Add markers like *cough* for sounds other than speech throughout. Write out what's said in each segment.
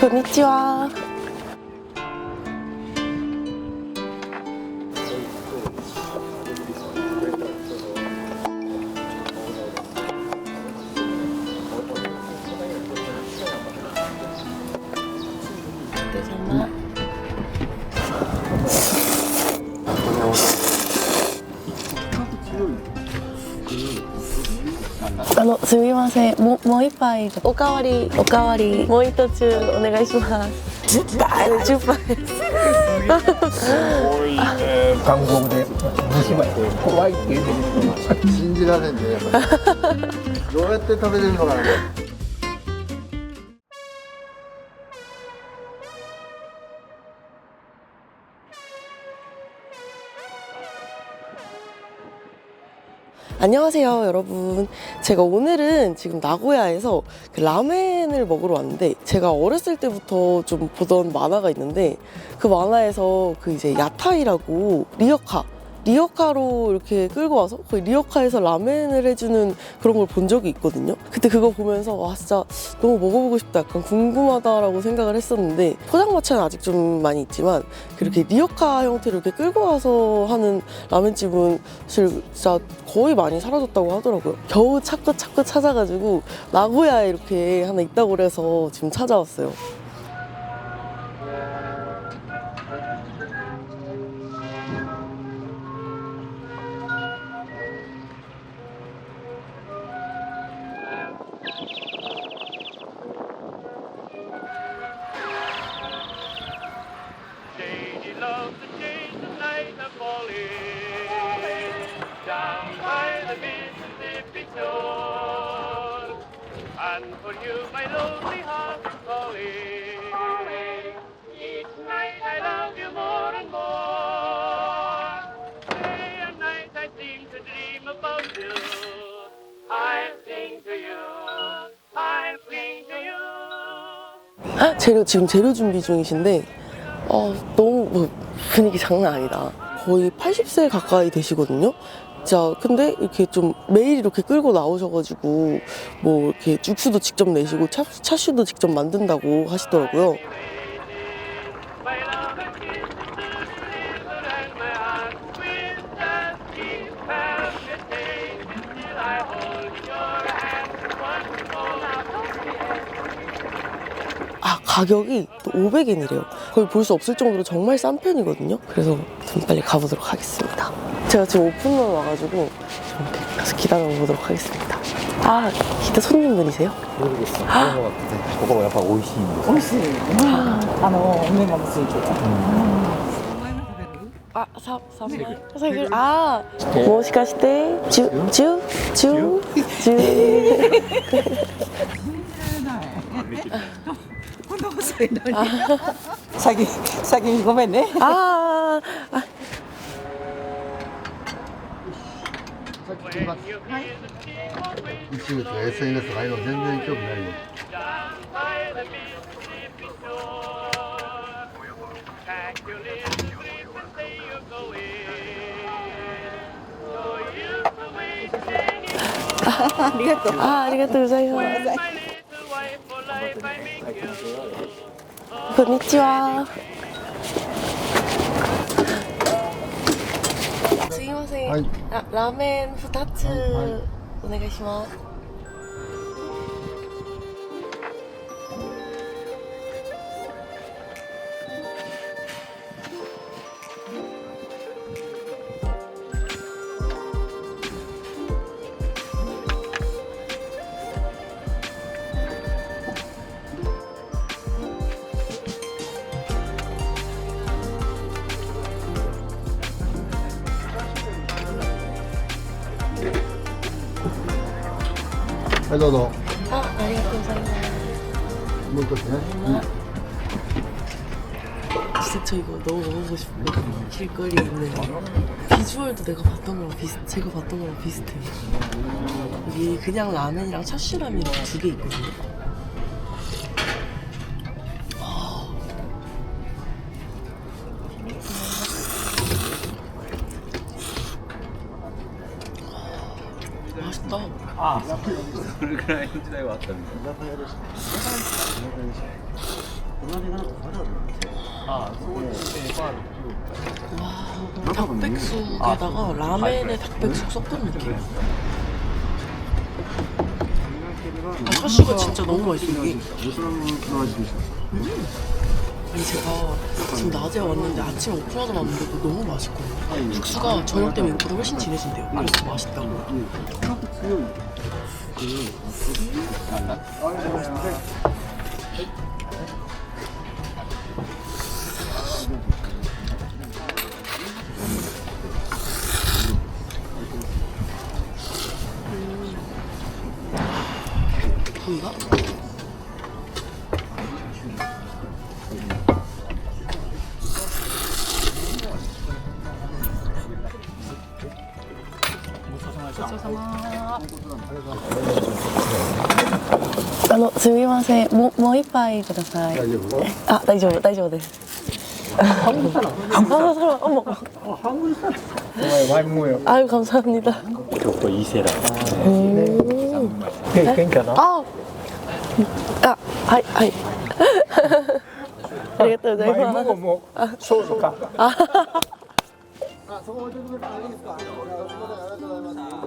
되잖아. ません。もうもう一杯。おかわり。おかわり。もう一つお願いします。10杯。10杯。韓国で怖いって言うてる *laughs* 信じられんね。やっぱ。り *laughs* どうやって食べれるのかな 녕하세요 여러분. 제가 오늘은 지금 나고야에서 그 라멘을 먹으러 왔는데 제가 어렸을 때부터 좀 보던 만화가 있는데 그 만화에서 그 이제 야타이라고 리어카 리어카로 이렇게 끌고 와서 거의 리어카에서 라멘을 해주는 그런 걸 본 적이 있거든요. 그때 그거 보면서 와 진짜 너무 먹어보고 싶다, 약간 궁금하다라고 생각을 했었는데 포장마차는 아직 좀 많이 있지만 그렇게 리어카 형태로 이렇게 끌고 와서 하는 라멘집은 진짜 거의 많이 사라졌다고 하더라고요. 겨우 찾고 찾고 찾아가지고 나고야에 이렇게 하나 있다고 그래서 지금 찾아왔어요. 재료 지금 재료 준비 중이신데 어, 너무 뭐 분위기 장난 아니다. 거의 80세 가까이 되시거든요. 자, 근데 이렇게 좀 매일 이렇게 끌고 나오셔가지고 뭐 이렇게 육수도 직접 내시고 차, 차슈도 직접 만든다고 하시더라고요. 가격이 또 500엔이래요. 거의 볼 수 없을 정도로 정말 싼 편이거든요. 그래서 좀 빨리 가보도록 하겠습니다. 제가 지금 오픈런 와가지고 좀 이렇게 가서 기다려보도록 하겠습니다. 아, 기대 손님분이세요? 모르겠어 그런 거 같은데 그거 약간 오이시인데 美味しい。あの梅もついてる。 아, 사, 사, 사실, 아, 모시카시테, 주, 주, 주, 주. いのに先先にごめんね。ああ宇宙と SNS といの全然興味ない。よ *laughs* あありがとう。あありがとうございます。*laughs* こんにちは。すいません。あ、ラーメン二つ。お願いします。どうぞあ、ありがとうございます。もう一つね、 진짜 저 이거 너무 먹어보고 싶어. 길거리에 있는 비주얼도 내가 봤던 거랑 비슷, 제가 봤던 거랑 비슷해. 이게 그냥 라면이랑 차슈라면 이렇게 두 개 있거든요. それぐらいの時代はあったみたいな。 닭백숙에다가 라멘에 닭백숙 섞은 느낌. 아, 차슈가 진짜 너무 맛있어 이게. 아니 제가 지금 낮에 왔는데 아침에 오픈하자 왔는데 그거 너무 맛있거든요. 국수가 저녁 때면 이거보다 훨씬 진해진대요. 그래서 맛있다고. 뭔가? あのすみませんもうもう一杯ください大丈夫あ大丈夫大丈夫です한국사람한국사람 어머 와이 와이 뭐예요? 아유 감사합니다 교토 이세라. 꽤 괜찮아. 아, 아, 하이, 하이. ありがとうござい 많이 ます 먹어 뭐 소스가. あそこ置いてくれたらいいですかいやすみませんありがとうございます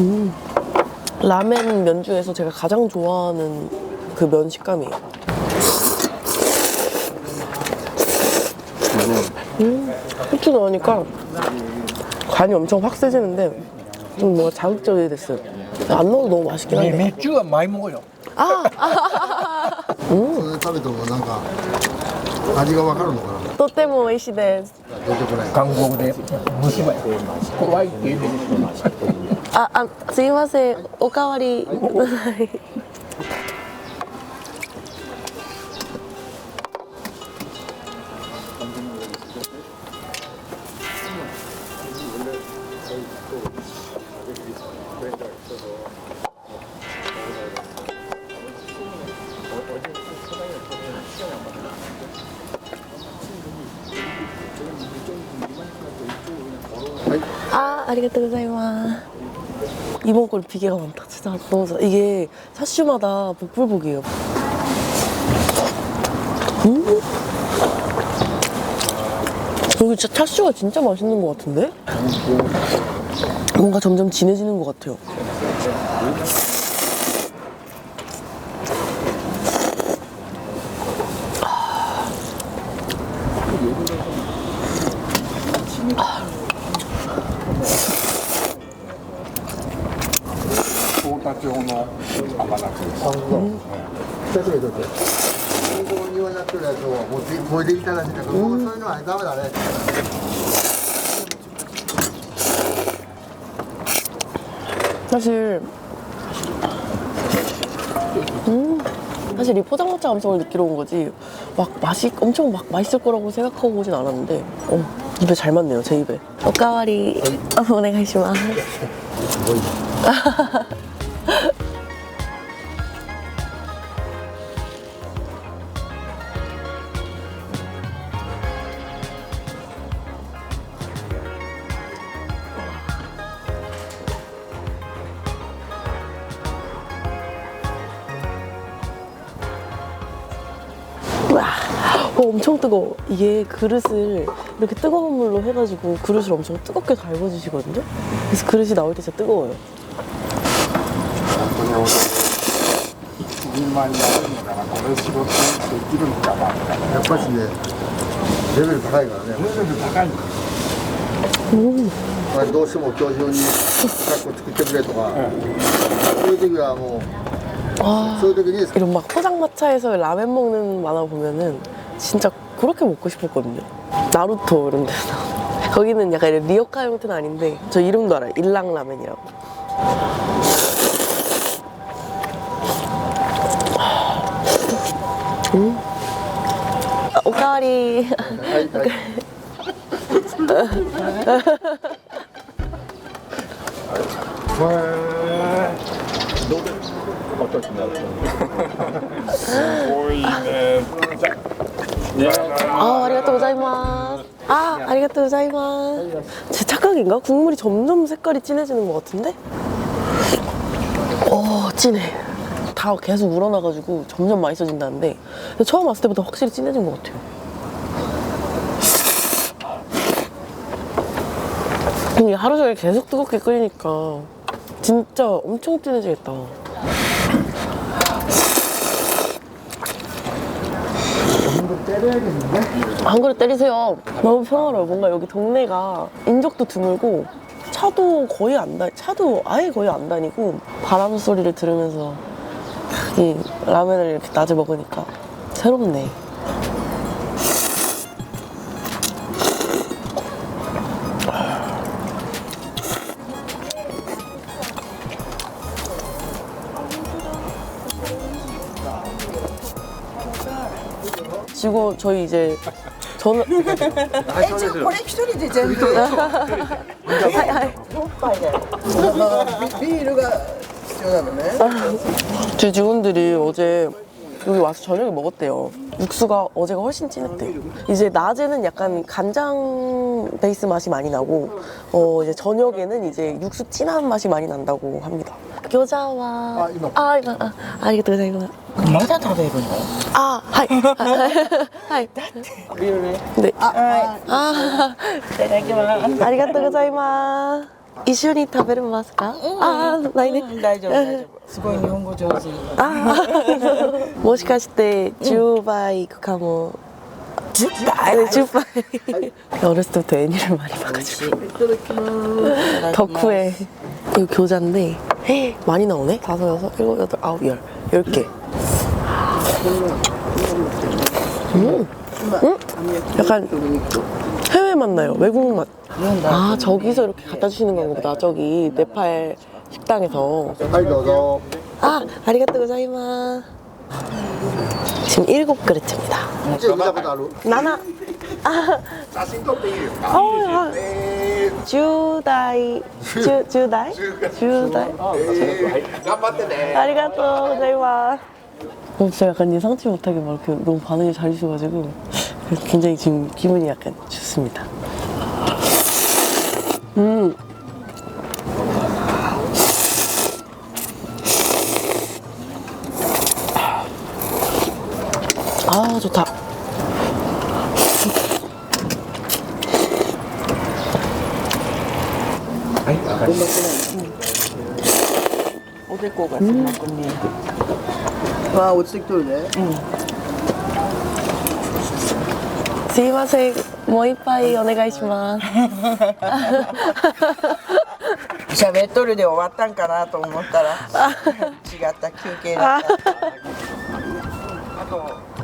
음, 라멘 면 중에서 제가 가장 좋아하는 그 면 식감이에요. 음, 후추 넣으니까 간이 엄청 확 세지는데 좀 뭔가 자극적이 됐어요. 안 넣어도 너무 맛있긴 이 한데. 맥주가 많이 먹어요. そ*laughs* れで食べてもなんか味がわかるのかなとっても美味しいです。出てこない 강국에 무시마. 와이 게 あ、あ、すいません、おかわり。はい。あ、ありがとうございます。 이번 걸 비계가 많다. 진짜 너무 좋아. 이게 샤슈마다 복불복이에요. 음. 여기 진짜 차슈가 진짜 맛있는 것 같은데? 뭔가 점점 진해지는 것 같아요 사실 음 사실 이 포장마차 감성을 느끼러 온 거지. 막 맛이 엄청 막 맛있을 거라고 생각하고 오진 않았는데 어, 입에 잘 맞네요 제 입에. 오까와리 오네가시마. 어. *laughs* 뜨거워 이게 그릇을 이렇게 뜨거운 물로 해가지고 그릇을 엄청 뜨겁게 갈궈주시거든요 그래서 그릇이 나올 때 진짜 뜨거워요 やっぱしねレベル高いからねレベル高いまあどうしても今日中に学校作ってくれとか、そういう時はもうそういう時に 이런 막 포장마차에서 라면 먹는 만화 보면은 진짜 그렇게 먹고 싶었거든요. 나루토 이런 데서. *laughs* 거기는 약간 이런 리어카 형태는 아닌데 저 이름도 알아요. 일랑라면이라고. 음. 아, 오카와리. *laughs* *laughs* 아, 아리가또 고자이마스. 아, 아리가또 고자이마스. 제 착각인가? 국물이 점점 색깔이 진해지는 것 같은데? 어, 진해. 다 계속 우러나가지고 점점 맛있어진다는데 처음 왔을 때보다 확실히 진해진 것 같아요. 이게 하루 종일 계속 뜨겁게 끓이니까 진짜 엄청 진해지겠다. 한 그릇 때리세요. 너무 평화로워. 뭔가 여기 동네가 인적도 드물고 차도 거의 안 다, 차도 아예 거의 안 다니고 바람 소리를 들으면서 이 라면을 이렇게 낮에 먹으니까 새롭네. 지고 저희 이제 저는 애지 커넥션이 되죠. 비비루가 제 직원들이 어제 여기 와서 저녁에 먹었대요. 육수가 어제가 훨씬 진했대요. 이제 낮에는 약간 간장 베이스 맛이 많이 나고, 어, 이제 저녁에는 이제 육수 진한 맛이 많이 난다고 합니다. 餃子は。あ今。あ今あありがとうございます。まだ食べるの？あはい。*laughs* はい。だって。であはい。あいただきます。ありがとうございます。一緒に食べれますか、あ、大丈夫大丈夫。すごい日本語上手。ああ *laughs* もしかして10倍いくかも、 네, 네, 주파이. 주파이. *laughs* 어렸을 때부터 애니를 많이 봐가지고. 아, 네. 덕후의 이 교자인데 많이 나오네. 다섯, 여섯, 일곱, 여덟, 아홉, 열. 열 개. 음. 음? 약간 해외 맛나요. 외국 맛. 아 저기서 이렇게 갖다 주시는 건가 보다. 저기 네팔 식당에서. 아, 아리가또 고자이마. 지금 일곱 그릇입니다. こっちで見たことある 나나. 아, 写真撮っていいですか 어, 야. え 10代. 10, 10代? 10代. ー、頑張ってね 아리가또 고자이마. 어, 진짜 약간 예상치 못하게 막 이렇게 너무 반응이 잘 주셔가지고 굉장히 지금 기분이 약간 좋습니다. 음. 아, 좋다. 어딜 거 같아 음. あー落ちてきとるね 스이마세, 뭐 이빠이 오네가이시마스. *laughs* 喋っとるで終わったんかなと思ったら違った休憩だったあと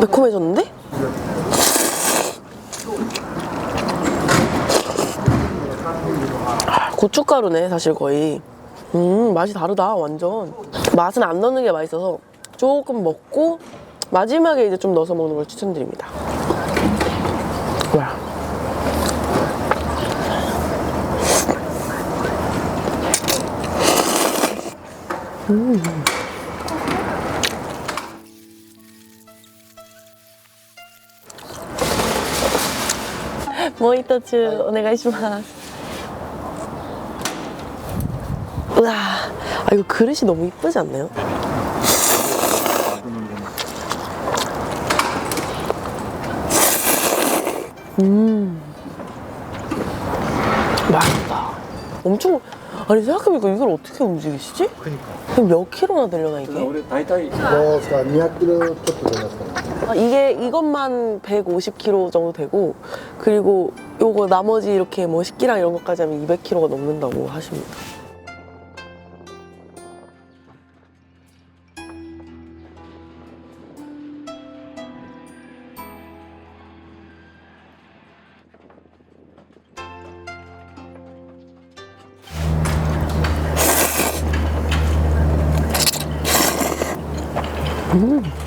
매콤해졌는데? 아, 고춧가루네 사실 거의. 음 맛이 다르다 완전. 맛은 안 넣는 게 맛있어서 조금 먹고 마지막에 이제 좀 넣어서 먹는 걸 추천드립니다. 와. 뭐 一つお願いします. 우와, 아 이거 그릇이 너무 이쁘지 않나요? 음, 맛있다. 엄청 아니 생각해보니까 이걸 어떻게 움직이시지? 그니까. 그럼 몇 킬로나 되려나 이게? 俺大体どうですか200キロちょっと出ますかね 아, 이게 이것만 150kg 정도 되고 그리고 요거 나머지 이렇게 뭐 식기랑 이런 것까지 하면 200kg가 넘는다고 하십니다. 좀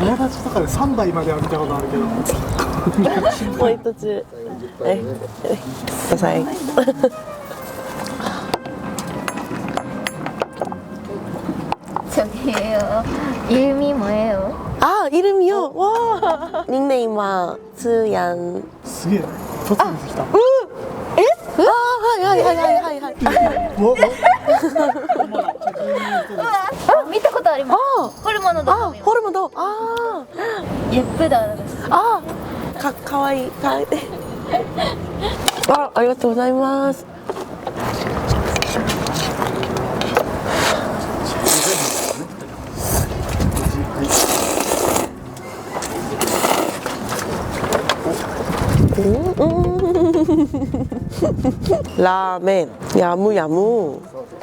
友達とかで3台までは見たことあるけど 뭐 있었지? 10杯でね 사이. 저기요. 이름이 뭐예요? 아 이름이요? 와 닉네임은 스얀. すげえ突然出てきた 아 하이 하이 하이 하이 하이 하이. もうも う 아, 見たことあります。ホルモンの動画 아 見ます 호르몬 더. 아 예쁘다です。 아, 가, 가와이, 가, *laughs* 아, 아리가또 고자이마스. *laughs* 라멘, 야무, 야무. そうそう は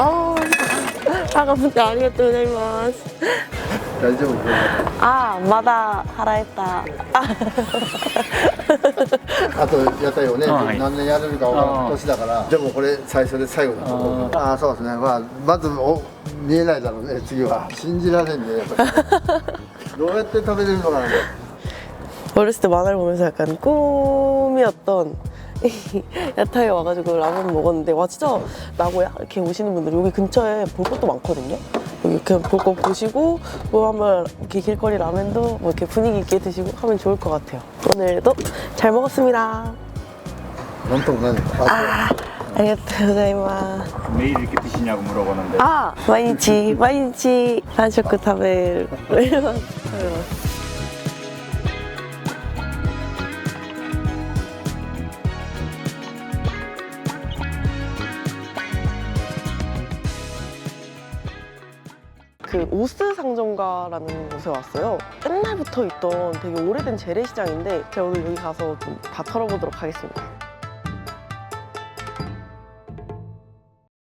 아, 아가분께 아리가또 고자이마스. 大丈夫 아, 마다 하라 했다. 아. あと屋台をね、はい何年やれるか分からあーん年だからでもこれ最初で最後だと思うああそうですねまあまずお見えないだろうね次は信じられんねやっぱりどうやって食べれるのかな 어렸을 때 만화를 보면서 약간 꿈이었던 *laughs* 야타에 와가지고 라면 먹었는데 와 진짜 나고야 이렇게 오시는 분들 여기 근처에 볼 것도 많거든요. 여기 이렇게 볼 거 보시고 뭐 한번 이렇게 길거리 라면도 뭐 이렇게 분위기 있게 드시고 하면 좋을 것 같아요. 오늘도 잘 먹었습니다. 몸통 난 아, 아 알겠다 고자이마. 매일 이렇게 드시냐고 물어보는데. 아, 마이치 마이치 반쇼크 타벨. 그 오스 상점가라는 곳에 왔어요. 옛날부터 있던 되게 오래된 재래시장인데 제가 오늘 여기 가서 좀 다 털어보도록 하겠습니다.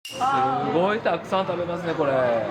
すごいたくさん食べますねこれ